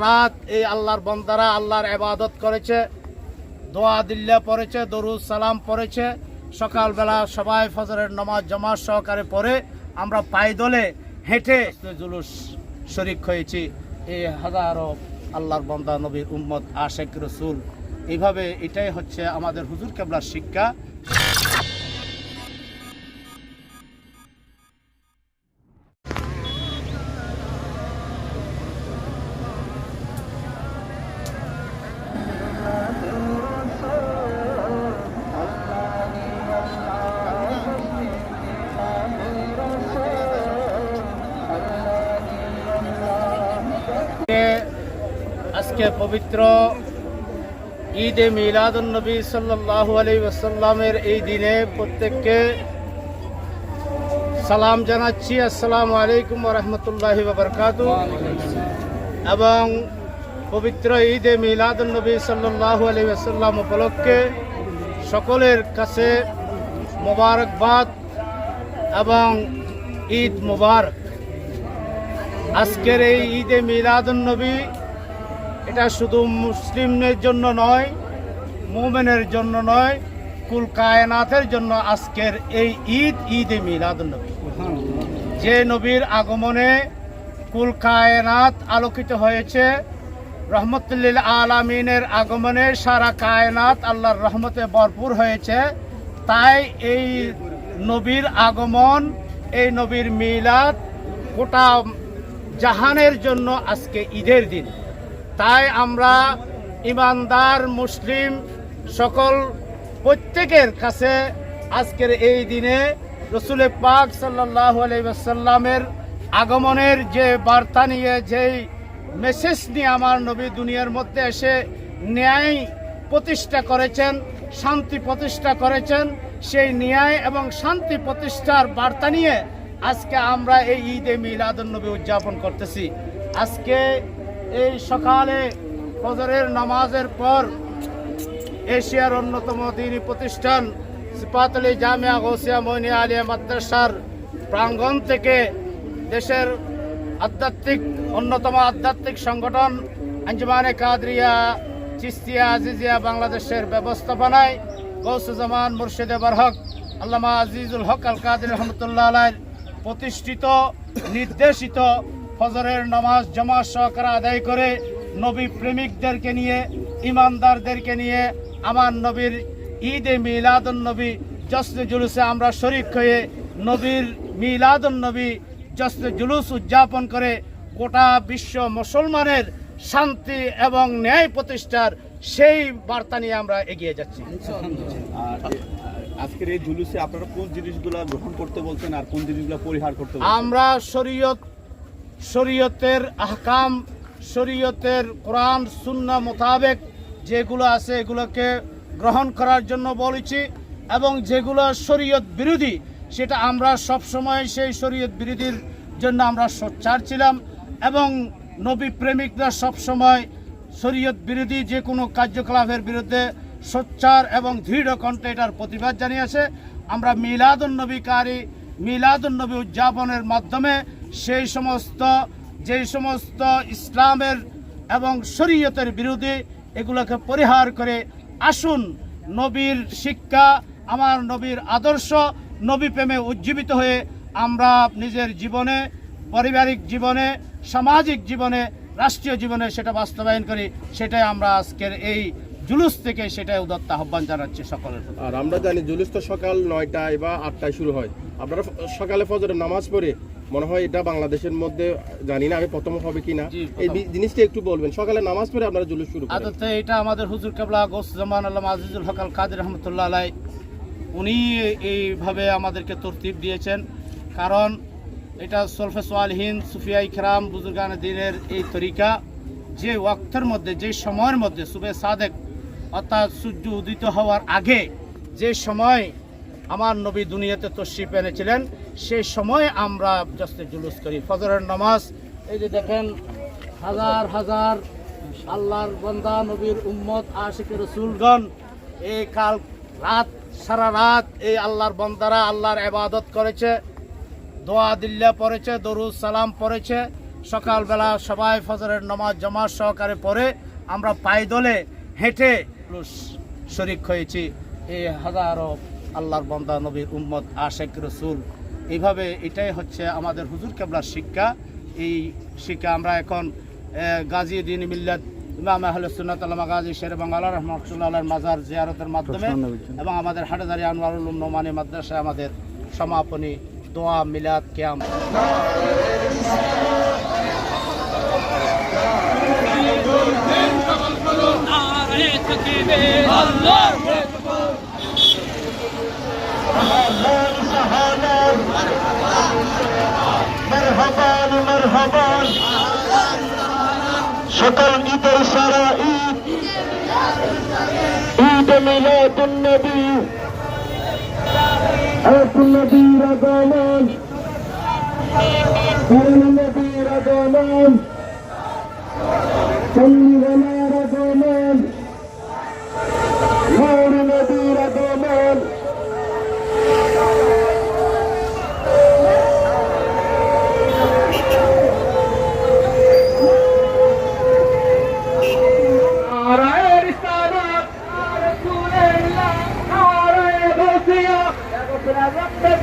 রাত এই আল্লাহর বন্দারা আল্লাহর এবাদত করেছে, দোয়া দিল্লা পড়েছে, দরুদ সালাম পড়েছে। সকালবেলা সবাই ফজরের নমাজ জমা সহকারে পড়ে আমরা পায়দলে হেঁটে জুলুস শরিক হয়েছি। এই হাজারো আল্লাহর বন্দা, নবীর উম্মত, আশেক রসুল। এইভাবে এটাই হচ্ছে আমাদের হুজুর কেবলার শিক্ষা। আজকে পবিত্র ঈদে মিলাদুন্নবী সাল্লাল্লাহু আলাইহি ওয়াসাল্লামের এই দিনে প্রত্যেককে সালাম জানাচ্ছি। আসসালামু আলাইকুম রাহমাতুল্লাহি ওয়া বারাকাতুহু। এবং পবিত্র ঈদে মিলাদুন্নবী সাল্লাল্লাহু আলাইহি ওয়াসাল্লাম উপলক্ষে সকলের কাছে মোবারকবাদ এবং ঈদ মোবারক। আজকের এই ঈদে মিলাদুন্নবী এটা শুধু মুসলিমদের জন্য নয়, মোমেনের জন্য নয়, কুল কায়নাতের জন্য আজকের এই ঈদ ঈদ ঈদে মিলাদুন্নবী যে নবীর আগমনে কুল কায়নাত আলোকিত হয়েছে, রহমতুল্লিল আলামিনের আগমনে সারা কায়নাত আল্লাহর রহমতে ভরপুর হয়েছে, তাই এই নবীর আগমন, এই নবীর মিলাদ গোটা জাহানের জন্য আজকে ঈদের দিন। তাই আমরা ইমানদার, মুসলিম সকল প্রত্যেকের কাছে আজকের এই দিনে রসুল পাক সাল্লাহ আলাইসাল্লামের আগমনের যে বার্তা নিয়ে, যেই মেসেজ নিয়ে আমার নবী দুনিয়ার মধ্যে এসে ন্যায় প্রতিষ্ঠা করেছেন, শান্তি প্রতিষ্ঠা করেছেন, সেই ন্যায় এবং শান্তি প্রতিষ্ঠার বার্তা নিয়ে আজকে আমরা এই ঈদে মিলাদুন্নবী উদযাপন করতেছি। আজকে এই সকালে ফজরের নামাজের পর এশিয়ার অন্যতম দিনী প্রতিষ্ঠান সিপাতলি জামিয়া গৌসিয়া মইনি আলিয়া মাদ্রাসার প্রাঙ্গণ থেকে দেশের আধ্যাত্মিক, অন্যতম আধ্যাত্মিক সংগঠন আঞ্জুমানে কাদরিয়া, চিস্তিয়া, আজিজিয়া বাংলাদেশের ব্যবস্থাপনায় গৌসুজ্জামান মুর্শিদে বরহক, আল্লামা আজিজুল হক আল কাদির রহমতুল্লাহ প্রতিষ্ঠিত, নির্দেশিত ফজরের নামাজ জমা সহকারে আদায় করে নবী প্রেমিকদেরকে নিয়ে ইমানদারদেরকে নিয়ে আমার নবীর ঈদে মিলাদুন নবী জশ্নে জুলুসে আমরা শরিক হয়ে নবীর মিলাদুন নবী জশ্নে জুলুস উদযাপন করে গোটা বিশ্ব মুসলমানের শান্তি এবং ন্যায় প্রতিষ্ঠার সেই বার্তা নিয়ে আমরা এগিয়ে যাচ্ছি। আজকের এই জুলুসে আপনারা কোন জিনিসগুলো গ্রহণ করতে বলছেন আর কোন জিনিসগুলো পরিহার করতে আমরা শরীয়ত শরীয়তের আহকাম, শরীয়তের কোরআন, সুন্না মোতাবেক যেগুলো আছে এগুলোকে গ্রহণ করার জন্য বলেছি এবং যেগুলো শরীয়ত বিরোধী, সেটা আমরা সব সময় সেই শরীয়ত বিরোধীর জন্য আমরা সোচ্চার ছিলাম এবং নবী প্রেমিকরা সব সময় শরীয়ত বিরোধী যে কোনো কার্যকলাপের বিরুদ্ধে সোচ্চার এবং দৃঢ় কণ্ঠে এটার প্রতিবাদ জানিয়েছে। আমরা মিলাদুন্নবীকারী মিলাদুন্নবী উদযাপনের মাধ্যমে সেই সমস্ত, যেই সমস্ত ইসলামের এবং শরীয়তের বিরুদ্ধে এগুলোকে পরিহার করে আসুন। নবীর শিক্ষা, আমার নবীর আদর্শ, নবী প্রেমে উজ্জীবিত হয়ে আমরা নিজের জীবনে, পারিবারিক জীবনে, সামাজিক জীবনে, রাষ্ট্রীয় জীবনে সেটা বাস্তবায়ন করি। সেটাই আমরা আজকের এই জুলুস থেকে সেটাই উদত্ত আহ্বান জানাচ্ছে সকলের আর আমরা জানি জুলুস তো সকাল নয়টায় বা আটটায় শুরু হয়। আপনারা সকালে ফজরের নামাজ পড়ে মনে হয় এটা বাংলাদেশের মধ্যে জানি না আমি প্রথম হবে কিনা। এই জিনিসটা একটু বলবেন সকালে নামাজ পড়ে আপনারা জুলুস শুরু আদতে এটা আমাদের হুজুর কেবলা গোসজামান আল্লাহ আজিজুল হকাল কাদের রহমতুল্লাহ আলাই উনি এইভাবে আমাদেরকে তরতিব দিয়েছেন। কারণ এটা সলফে সোয়ালহীন সুফিয়া ইকরাম বুজুর্গান দিনের এই তরিকা যে ওয়াক্তের মধ্যে যে সময়ের মধ্যে সুবে সাদেক অর্থাৎ সূর্য উদিত হওয়ার আগে যে সময় আমার নবী দুনিয়াতে তশরিফ এনেছিলেন সেই সময় আমরা জস্তে জুলুস করি। ফজরের নামাজ, এই যে দেখেন, হাজার হাজার আল্লাহর বন্দা, নবীর উম্মত, আশিক রসুলগণ এই কাল রাত, সারা রাত এই আল্লাহর বন্দারা আল্লাহর এবাদত করেছে, দোয়া দিল্লা পড়েছে, দরুদ সালাম পড়েছে। সকালবেলা সবাই ফজরের নামাজ জমা সহকারে পড়ে আমরা পায়দলে হেঁটে শরিক হয়েছি এই হাজারো আল্লাহর বন্দা নবীর উম্মত আশেক রসুল। এইভাবে এটাই হচ্ছে আমাদের হুজুর কেবলার শিক্ষা। এই শিক্ষা আমরা এখন গাজী দিন মিল্লাত ইমাম আহলে গাজী শের বাংলা রহমতুল্লাহ মাজার জিয়ারতের মাধ্যমে এবং আমাদের হাটাদারি আনোয়ারুল নোমানি মাদ্রাসায় আমাদের সমাপনী দোয়া মিলাদ ক্যাম্প সকল ঈদের সারা ঈদ। ঈদ মিলাদ নবী। এক নবীর আগমন। নবীর আগমন। i Yeah, what